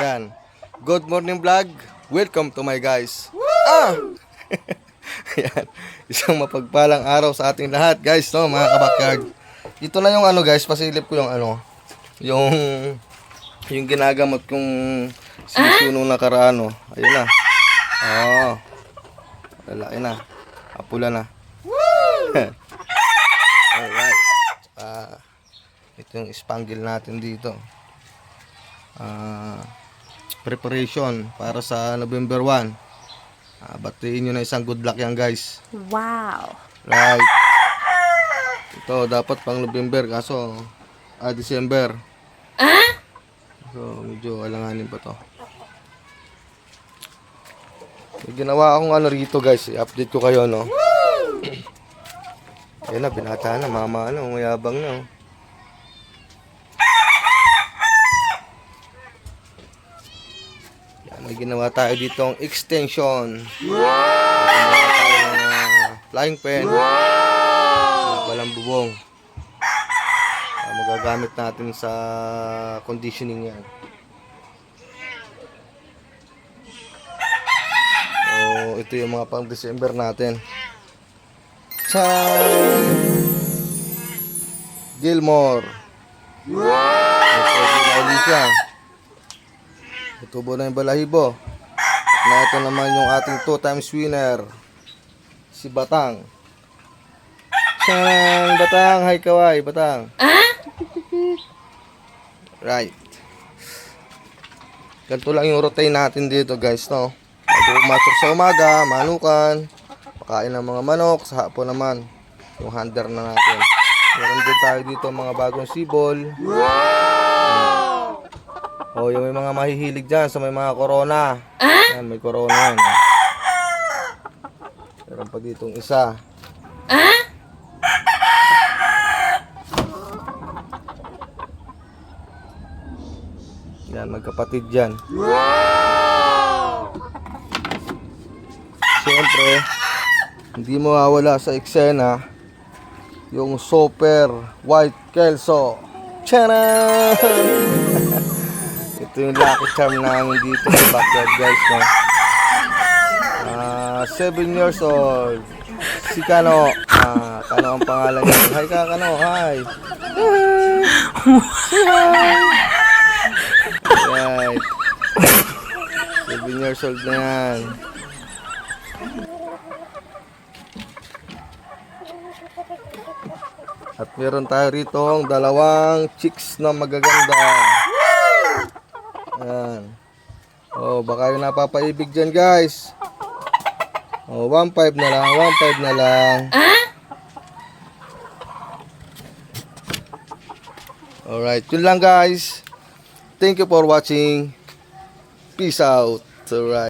Yan. Good morning vlog. Welcome to my guys. Ah! Yan. Isang mapagpalang araw sa ating lahat, guys, no, mga kabakyard. Ito na yung ano, guys, pasilip ko yung ano, yung yung ginagamot kong sisiyo nung nakaraan, no. Ayun na. Oo. Lalaki na. Apula na. Alright. Ah, ito yung spangle natin dito. Ah, preparation para sa November 1. Ah, batiin nyo na isang good luck yan guys. Wow. Right. Ito dapat pang November kaso ah, December. So medyo alanganin pa to. May ginawa akong ano rito guys, i-update ko kayo no. Ayun na, binata na, mama ano, mayabang na. oh. May ginawa tayo dito ang extension. Tayo ng ah, flying pen. Wala Walang bubong. Ah, magagamit natin sa conditioning yan. So, ito yung mga pang December natin. Sa Gilmore. Ito yung siya. Tubo na yung balahibo. Na ito naman yung ating 2 times winner. Si Batang. Siyang Batang. Hi Kawai. Batang. Right. Ganito lang yung routine natin dito guys no. Bago sa umaga, manukan, pakain ng mga manok, sa hapon naman, yung hander na natin. Meron din tayo dito mga bagong sibol. Oh, yung may mga mahihilig dyan sa may mga corona. Yan, may corona yan. Meron pa ditong isa. Yan, magkapatid dyan. Siyempre, hindi mawawala sa eksena yung super white kelso. Tcharan! Ito yung lucky charm namin dito sa backyard guys. No? Ah, 7 years old. Si Kano. Ah, Kano ang pangalan niya. Hi ka Kano, hi. Right. 7 years old na yan. At meron tayo rito ang dalawang chicks na magaganda. Ayan. Oh, baka yung napapaibig dyan, guys. Oh, 1.5 na lang, 1.5 na lang. Alright, yun lang guys. Thank you for watching. Peace out. Alright.